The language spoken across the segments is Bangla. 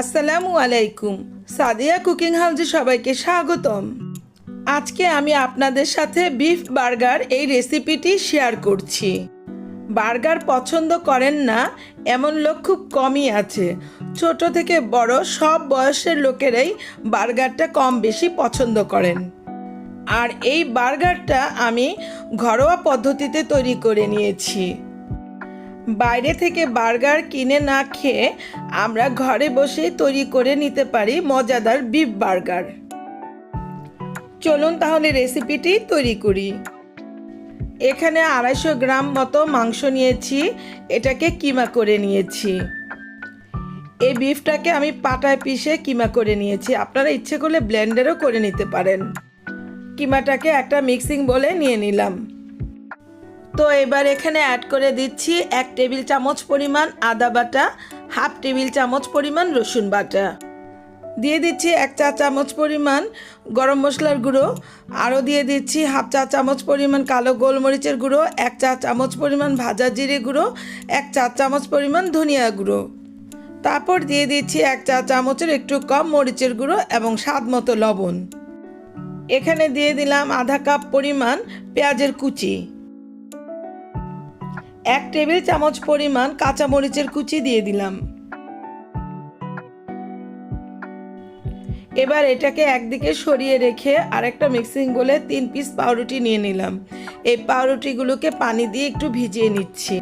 আসসালামু আলাইকুম। সাদিয়া কুকিং হাউসে সবাইকে স্বাগতম। আজকে আমি আপনাদের সাথে বিফ বার্গার এই রেসিপিটি শেয়ার করছি। বার্গার পছন্দ করেন না, এমন লোক খুব কমই আছে। ছোট থেকে বড় সব বয়সের লোকেরাই বার্গারটা কম বেশি পছন্দ করেন। আর এই বার্গারটা আমি ঘরোয়া পদ্ধতিতে তৈরি করে নিয়েছি। বাইরে থেকে বার্গার কিনে না খেয়ে আমরা ঘরে বসেই তৈরি করে নিতে পারি মজাদার বিফ বার্গার। চলুন তাহলে রেসিপিটি তৈরি করি। এখানে আড়াইশো গ্রাম মতো মাংস নিয়েছি, এটাকে কিমা করে নিয়েছি। এই বিফটাকে আমি পাটায় পিষে কিমা করে নিয়েছি, আপনারা ইচ্ছে করলে ব্লেন্ডারও করে নিতে পারেন। কিমাটাকে একটা মিক্সিং বলে নিয়ে নিলাম। তো এবার এখানে অ্যাড করে দিচ্ছি এক টেবিল চামচ পরিমাণ আদা বাটা, হাফ টেবিল চামচ পরিমাণ রসুন বাটা। দিয়ে দিচ্ছি এক চা চামচ পরিমাণ গরম মশলার গুঁড়ো। আরও দিয়ে দিচ্ছি হাফ চা চামচ পরিমাণ কালো গোলমরিচের গুঁড়ো, এক চা চামচ পরিমাণ ভাজা জিরে গুঁড়ো, এক চা চামচ পরিমাণ ধনিয়া গুঁড়ো। তারপর দিয়ে দিচ্ছি এক চা চামচের একটু কম মরিচের গুঁড়ো এবং স্বাদ মতো লবণ। এখানে দিয়ে দিলাম আধা কাপ পরিমাণ পেঁয়াজের কুচি। এক টেবিল চামচ পরিমাণ কাঁচা মরিচের কুচি দিয়ে দিলাম। এবার এটাকে একদিকে সরিয়ে রেখে আরেকটা মিক্সিং বলে তিন পিস পাউরুটি নিয়ে নিলাম। এই পাউরুটিগুলোকে পানি দিয়ে একটু ভিজিয়ে নিচ্ছি।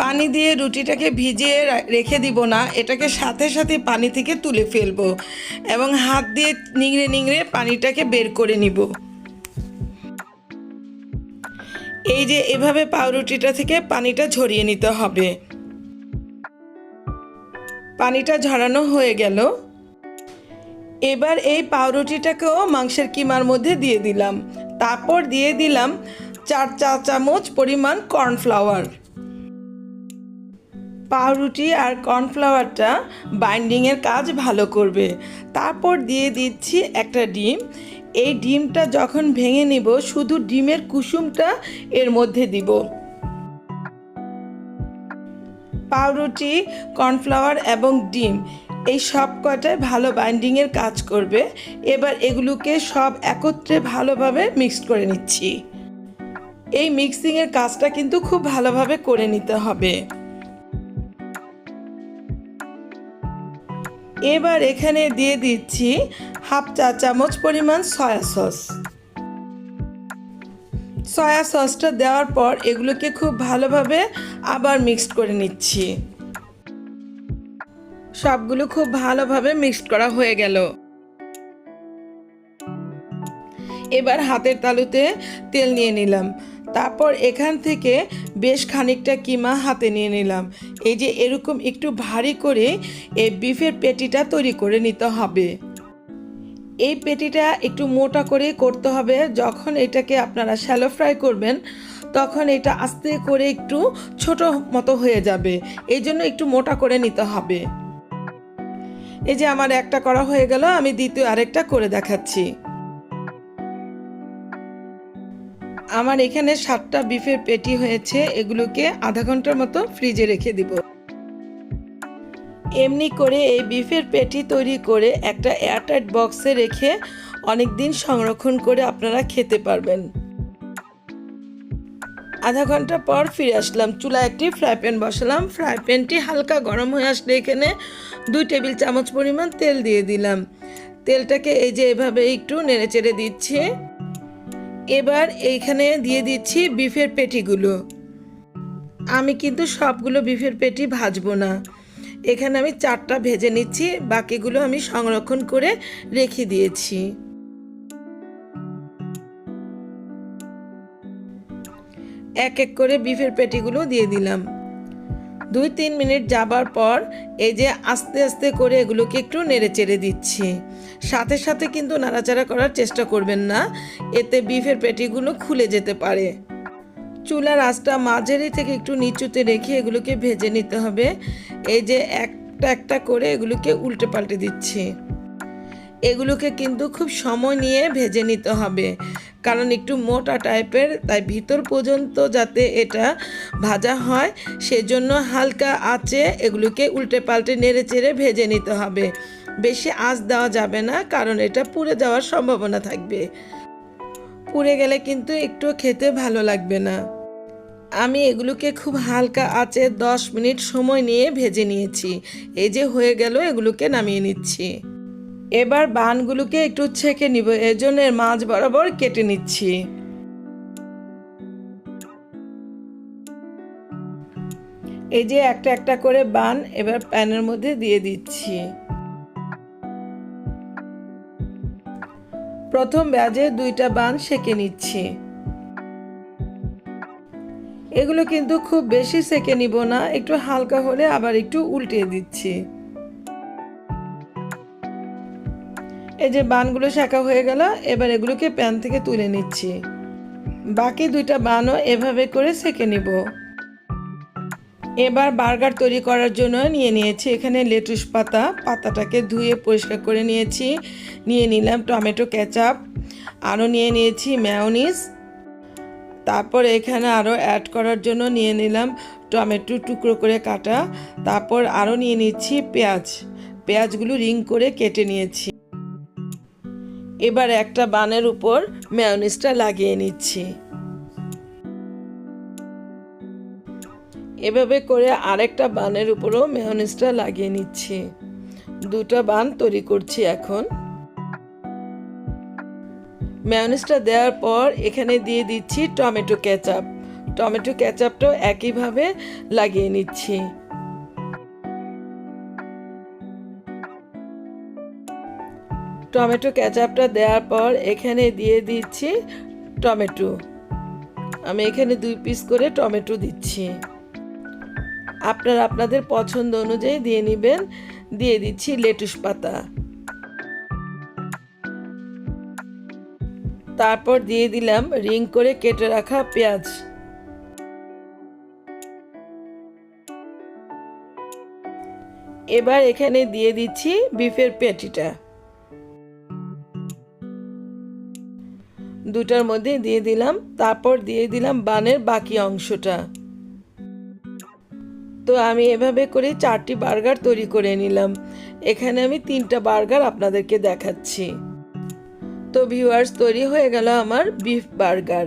পানি দিয়ে রুটিটাকে ভিজিয়ে রেখে দিব না, এটাকে সাথে সাথে পানি থেকে তুলে ফেলব এবং হাত দিয়ে নিংড়ে নিংড়ে পানিটাকে বের করে নিব। এই যে এভাবে পাউরুটিটা থেকে পানিটা ঝরিয়ে নিতে হবে। পানিটা ঝরানো হয়ে গেল। এবার এই পাউরুটিটাকেও মাংসের কিমার মধ্যে দিয়ে দিলাম। তারপর দিয়ে দিলাম চার চা চামচ পরিমাণ কর্নফ্লাওয়ার। পাউরুটি আর কর্নফ্লাওয়ারটা বাইন্ডিংয়ের কাজ ভালো করবে। তারপর দিয়ে দিচ্ছি একটা ডিম। এই ডিমটা যখন ভেঙে নিব, শুধু ডিমের কুসুমটা এর মধ্যে দিব। পাউরুটি, কর্নফ্লাওয়ার এবং ডিম, এই সব কয়টায় ভালো বাইন্ডিংয়ের কাজ করবে। এবার এগুলোকে সব একত্রে ভালোভাবে মিক্সড করে নিচ্ছি। এই মিক্সিংয়ের কাজটা কিন্তু খুব ভালোভাবে করে নিতে হবে। এবার এখানে দিয়ে দিচ্ছি হাফ চা চামচ পরিমাণ সয়া সস। সয়া সসটা দেওয়ার পর এগুলোকে খুব ভালোভাবে আবার মিক্সড করে নিচ্ছি। সবগুলো খুব ভালোভাবে মিক্সড করা হয়ে গেল। এবার হাতের তালুতে তেল নিয়ে নিলাম। তারপর এখান থেকে বেশ খানিকটা কিমা হাতে নিয়ে নিলাম। এই যে এরকম একটু ভারী করে এই বিফের পেটিটা তৈরি করে নিতে হবে। এই পেটিটা একটু মোটা করে করতে হবে। যখন এটাকে আপনারা শ্যালো ফ্রাই করবেন, তখন এটা আস্তে করে একটু ছোট মতো হয়ে যাবে। এই জন্য একটু মোটা করে নিতে হবে। এই যে আমার একটা করা হয়ে গেল, আমি দ্বিতীয় আরেকটা করে দেখাচ্ছি। আমার এখানে সাতটা বিফের পেটি হয়েছে, এগুলোকে আধা ঘণ্টার মতো ফ্রিজে রেখে দিব। এমনি করে এই বিফের পেটি তৈরি করে একটা এয়ারটাইট বক্সে রেখে অনেক দিন সংরক্ষণ করে আপনারা খেতে পারবেন। আধা ঘণ্টা পর ফিরে আসলাম চুলা একটি ফ্রাই প্যান বসালাম। ফ্রাই প্যানটি হালকা গরম হয়ে আসলে এখানে দুই টেবিল চামচ পরিমাণ তেল দিয়ে দিলাম। তেলটাকে এই যে এভাবে একটু নেড়ে চেড়ে দিচ্ছি। এবার এইখানে দিয়ে দিচ্ছি বিফের পেটিগুলো। আমি কিন্তু সবগুলো বিফের পেটি ভাজবো না। এখানে আমি চারটা ভেজে নিচ্ছি, বাকিগুলো আমি সংরক্ষণ করে রেখে দিয়েছি। এক এক করে বিফের পেটিগুলো দিয়ে দিলাম। দুই তিন মিনিট যাবার পর এই যে আস্তে আস্তে করে এগুলোকে একটু নেড়ে চেড়ে দিচ্ছি। সাথে সাথে কিন্তু নাড়াচাড়া করার চেষ্টা করবেন না, এতে বিফের পেটিগুলো খুলে যেতে পারে। চুলার আঁচটা মাঝারি থেকে একটু নিচুতে রেখে এগুলোকে ভেজে নিতে হবে। এই যে একটা একটা করে এগুলোকে উল্টে পাল্টে দিচ্ছি। এগুলোকে কিন্তু খুব সময় নিয়ে ভেজে নিতে হবে। কারণ একটু মোটা টাইপের, তাই ভিতর পর্যন্ত যাতে এটা ভাজা হয়, সেজন্য হালকা আঁচে এগুলোকে উল্টে পাল্টে নেড়ে চেড়ে ভেজে নিতে হবে। বেশি আঁচ দেওয়া যাবে না, কারণ এটা পুড়ে যাওয়ার সম্ভাবনা থাকবে। পুড়ে গেলে কিন্তু একটু খেতে ভালো লাগবে না। আমি এগুলোকে খুব হালকা আঁচে দশ মিনিট সময় নিয়ে ভেজে নিয়েছি। এই যে হয়ে গেল, এগুলোকে নামিয়ে নিচ্ছি। এবার বানগুলোকে একটু ছেঁকে নিব, এজন্য মাছ বরাবর কেটে নিচ্ছি। এই যে একটা একটা করে বান এবার প্যানের মধ্যে দিয়ে দিচ্ছি। প্রথম ব্যাজে দুইটা বান সেকে নিচ্ছি। এগুলো কিন্তু খুব বেশি সেকে নিব না, একটু হালকা হলে আবার একটু উল্টে দিচ্ছি। এই যে বানগুলো শেখা হয়ে গেল, এবার এগুলোকে প্যান থেকে তুলে নিচ্ছি। বাকি দুইটা বানও এভাবে করে সেকে নিব। এবার বার্গার তৈরি করার জন্য নিয়ে নিয়েছি এখানে লেটুস পাতা। পাতাটাকে ধুয়ে পরিষ্কার করে নিয়েছি। নিয়ে নিলাম টমেটো কেচাপ। আরও নিয়ে নিয়েছি ম্যাওনিস। তারপর এখানে আরও অ্যাড করার জন্য নিয়ে নিলাম টমেটো টুকরো করে কাটা। তারপর আরও নিয়ে নিচ্ছি পেঁয়াজ। পেঁয়াজগুলো রিং করে কেটে নিয়েছি। এবার একটা বানের উপর ম্যাওনিসটা লাগিয়ে নিচ্ছি। এভাবে করে আরেকটা বানের উপরও মেয়নিজটা লাগিয়ে নিচ্ছি। দুটো বান তৈরি করছি এখন। মেয়নিজটা দেওয়ার পর এখানে দিয়ে দিচ্ছি টমেটো কেচাপ। টমেটো কেচাপটাও একইভাবে লাগিয়ে নিচ্ছি। টমেটো কেচাপটা দেওয়ার পর এখানে দিয়ে দিচ্ছি টমেটো। আমি এখানে দুই পিস করে টমেটো দিচ্ছি। আপনারা আপনাদের পছন্দ অনুযায়ী দিয়ে নেবেন। দিয়ে দিচ্ছি লেটুস পাতা। তারপর দিয়ে দিলাম রিং করে কেটে রাখা পেঁয়াজ। এবার এখানে দিয়ে দিচ্ছি বিফের পেটিটা। দুটার মধ্যে দিয়ে দিলাম, তারপর দিয়ে দিলাম বানের বাকি অংশটা। তো আমি এভাবে করে চারটি বার্গার তৈরি করে নিলাম। এখানে আমি তিনটা বার্গার আপনাদেরকে দেখাচ্ছি। তো ভিউয়ার্স তৈরি হয়ে গেল আমার বিফ বার্গার।